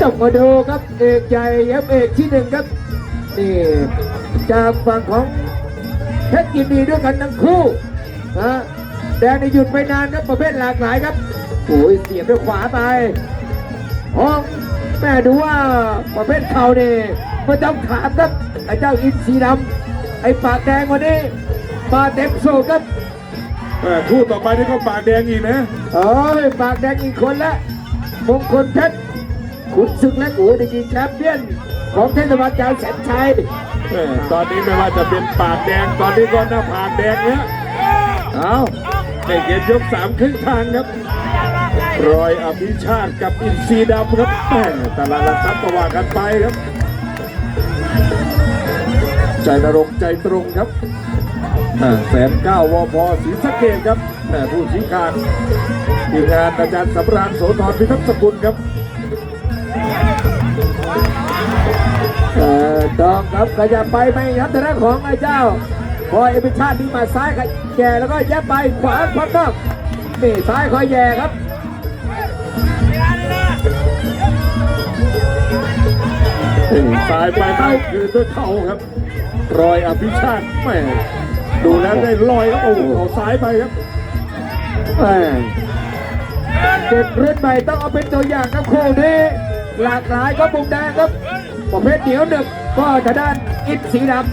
ต้องมาดูครับเอกใหญ่ครับเอกที่หนึ่งครับนี่จากฝั่งของเพชรยินดีด้วยกันทั้งคู่นะแดงในหยุดไปนานครับประเภทหลากหลายครับโอ้ยเสียบด้วยขวาไปห้องแม่ดูว่าประเภทเข่านี่ไม่ต้องถามครับไอ้เจ้าอินทรีดำไอ้ปากแดงวันนี้มาเต็มโซครับเออคู่ต่อไปนี่ก็ปากแดงอีกนะเอ้ยปากแดงอีกคนละมงคลเพชร ขุนศึกและโอ้ได้ยิงแชมเปี้ยนของเทศบาลจาวแสนชัยเออตอนนี้ไม่ว่าจะเป็นปากแดง ตอนนี้ก็หน้าผากแดงแล้วเอาในเกมยกสามครึ่งทางครับรอยอภิชาติกับอินซีดำครับแม่แต่ละละครับก็ว่ากันไปครับ ใจนรงค์ใจตรงครับอ่าแสนเก้าวพศรีสะเกดครับแม่ผู้ชี้ขาดทีมงานอาจารย์สำราญโสธรพิทักษ์สกุลครับ ต้องครับขยับไปไม่ครับทางด้านของไอ้เจ้าพอเอพิชาตินี่มาซ้ายแย่แล้วก็แย่ไปขวาพัดนอกนี่ซ้ายคอยแย่ครับสายไปเข้าคือด้วยเข่าครับ รอยอภิชาติแม่ดูแล้วได้ลอยครับโอ้โหเอาซ้ายไปครับแหม่เด็กรุ่นใหม่ต้องเอาเป็นตัวอย่างครับคู่นี้หลากหลายครับมุมแดงครับประเภทเหนียวหนึบ ก็ทางด้านอินสีดำ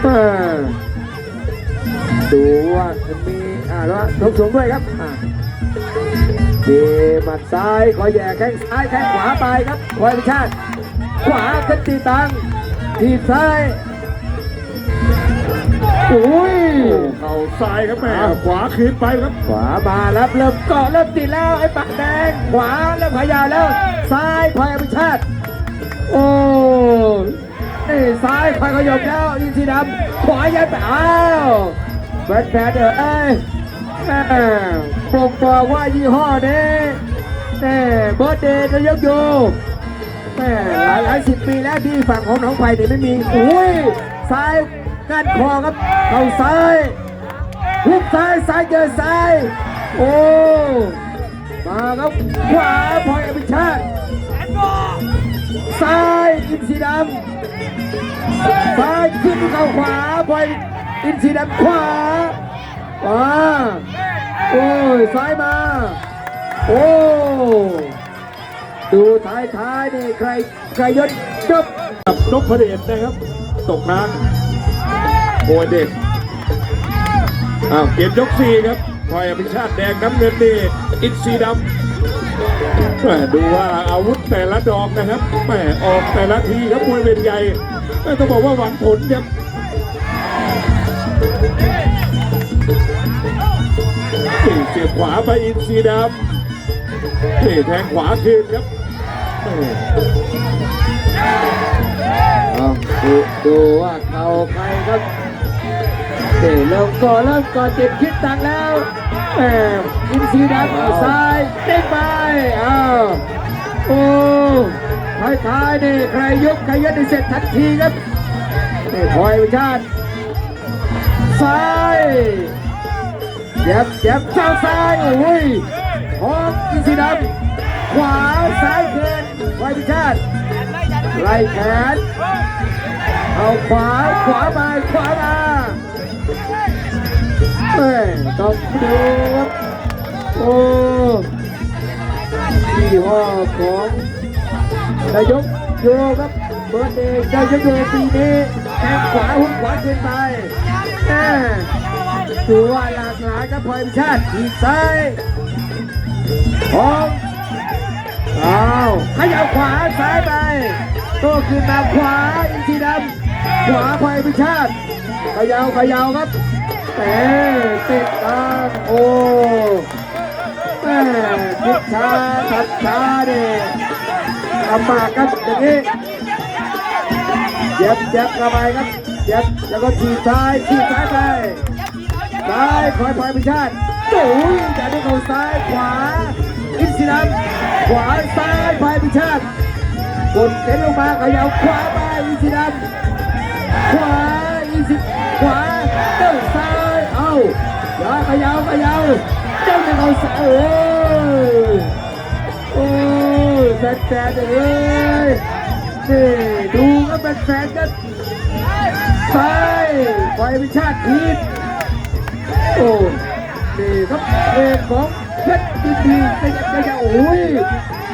แหม่ดูว่าจะมีอ่าแล้วทบสูงด้วยครับอ่าดีหมัดซ้ายคอยแย่แข้งซ้ายแข้งขวาไปครับคอยพิชาติขวาขึ้นตีตังทีบซ้ายอุ้ยเข่าซ้ายครับแม่ขวาคืนไปครับ ขวามาแล้วเริ่มเกาะเริ่มติดแล้วไอ้ปากแดง ขวาเริ่มขยาวแล้ว ซ้ายพลอยอภิชาติโอ้นี่ซ้ายพลอยขยมแล้วอินทรีดำขวายันไปอ้าวแฟนแฟนเออเอ้ยแม่ผมบอกว่ายี่ห้อนี้แม่เบิร์เดย์จะยกอยู่แม่หลายหลายสิบปีแล้วที่ฝั่งของหนองไผ่เนี่ยไม่มีอุ้ยซ้ายก้านคอครับเข่าซ้ายหุบซ้ายซ้ายเจอซ้าย โอ้ มาครับขวาพลอยอภิชาติ ซ้ายอินทรีดำซ้ายขึ้นเข่าขวาพลอยอินทรีดำขวามาโอ้ยซ้ายมา โอ้ดูท้ายท้ายนี่ใครใครยศจบกับนกพเดชนะครับ ตกน้ำโอยเด็กอ้าวเกมยกสี่ครับพลอยอภิชาติแดงน้ำเงินนี่อินซีดำ ดูว่าอาวุธแต่ละดอกนะครับแหมออกแต่ละทีครับมวยเวทใหญ่แม่ต้องบอกว่าหวังผลครับเสียบขวาไปอินซีดำนี่แทงขวาคืนครับดูดูว่าเขาใครครับ เดี๋ยวเริ่มก่อนเริ่มก่อนเจ็บคิดตังแล้วแหมอินซีดันเอาซ้ายเด้ไปอ้าวโอ้ท้ายๆนี่ใครยกใครยกได้เสร็จทันทีครับนี่พลอยวิชาติซ้ายเจ็บเจ็บเจ้าซ้ายโอ้ยของอินซีดันขวาซ้ายเกินพลอยวิชาติไล่แขนเอาขวาขวามาขวามา เอ้ยต้องดูครับโอ้ยี่ห้อของนายกโยครับเบิร์ดเดย์นายกโยปีนี้แทงขวาหุกขวาขึ้นไปแม่ดูว่าหลากหลายครับพลอยชาติทีบซ้ายของอ้าวขยับขวาซ้ายไปโต้คืนมาขวาอินทีดำขวาพลอยชาติขยาวขยาวครับ เตะติดตามโอ้แม่คิดช้าทัดช้าเนี่ยลำบากครับอย่างนี้เย็บเย็บเข้าไปครับเย็บแล้วก็ฉีดซ้ายฉีดซ้ายไปซ้ายพลอยพลอยพิชาติโอ้ยจะได้เข้าซ้ายขวาอินทรีดำขวาซ้ายพลอยพิชาติกดเข็นลงมาขย่าขวาไปอินทรีดำขวาอินทรีขวาเจ้าซ้าย อ้าอย่าขยาเขย่าเจ้าจะเอาซ้ายโอ้ยโอ้ยแฟนเอ้ยนี่ดูครับแฟนกันซ้ายไฟวิชาติทีมโอ้นี่ครับเอกของเพชรยินดีขยับขยับโอ้ย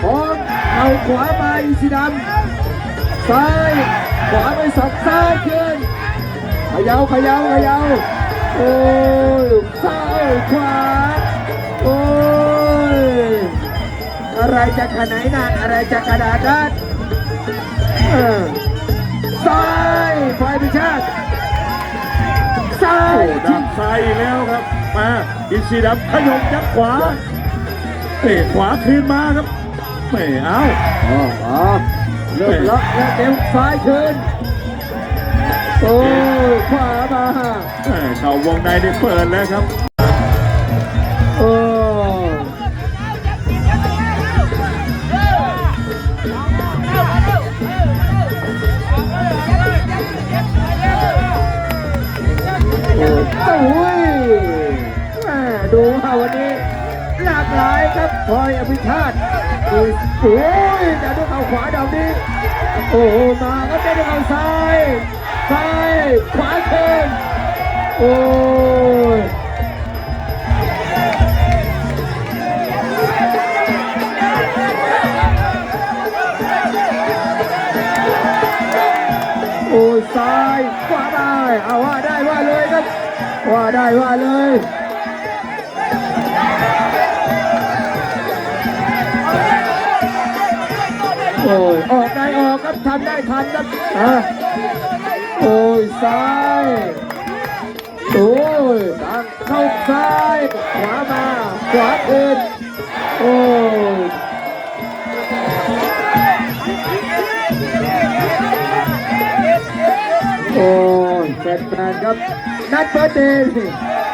ของเอาขวามาอีสีดำซ้ายขวาไปสองซ้ายขึ้นขยาเขยาเขยาว โอ้ยซ้ายขวาโอ้ยอะไรจะขนาดนั้นอะไรจะขนาดนั้นเออซ้ายไฟพิชาติซ้าโอ้ยดักซ้ายอีกแล้วครับมาอินซีดำขยมยัดขวาเตะขวาคืนมาครับไม่เอาอ๋ออ๋อเริ่มล็อกแล้วเต็มซ้ายคืนโอ้ยขวามาแม่ เข้าวงในได้เปิดแล้วครับ โอ้โอ้ยโอ้ยแม่ดูค่ะวันนี้หลากหลายครับพลอยอภิชาติโอ้ยจะดูเขาขวาดอกนี้ โอ้โหมาก็ได้ดูเขาซ้าย ซ้าย ขวา โอ้ยโอ้ยซ้ายขวาได้ เอาว่าได้ว่าเลยครับว่าได้ว่าเลยโอ้ยออกได้ออกครับทำได้ทันครับอะโอ้ยซ้าย โอ้ยตั้งเข้าซ้ายขวามาขวาคืนโอ้ยโอ้ยแฟนครับนัดเปิดเดย์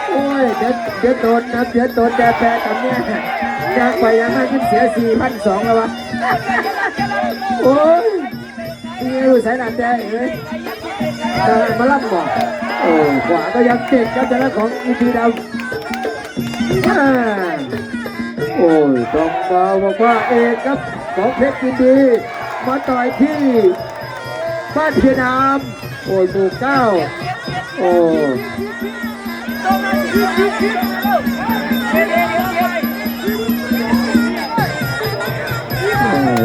โอ้ยเดี๋ยวเดี๋ยวโดนนะเดี๋ยวโดนแต่แปรตอนเนี้ยยังไปยังไม่ขึ้นเสียสี่พันสองแล้ววะโอ้ยนี่รู้สายหนักใจเอ้ยมารับบอก โอ้ขวาก็ยังเก่งครับแต่ละของอีพีดำโอ้ยต้องมาบอกว่าเอกครับของเพชรยินดี มาต่อยที่ บ้านเพียนามโอ้ยหมู่เก้าโอ้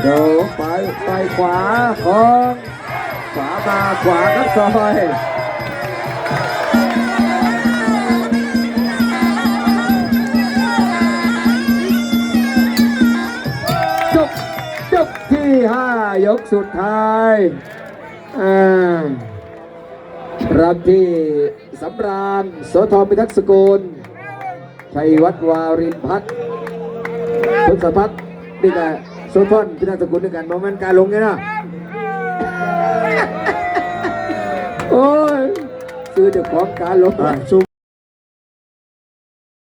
เดี๋ยวไปไปขวาของขวามาขวาครับซอย ยกสุดท้ายรับที่สำราญโสธรพิทักษ์สกุลชัยวัฒวารินพัฒน์ทศพัฒน์นี่ก็โสธรพิทักษ์สกุลด้วยกันเพรามันการลงไงนะโอ้ยซื้อจ้าของการลงอะซุ่ม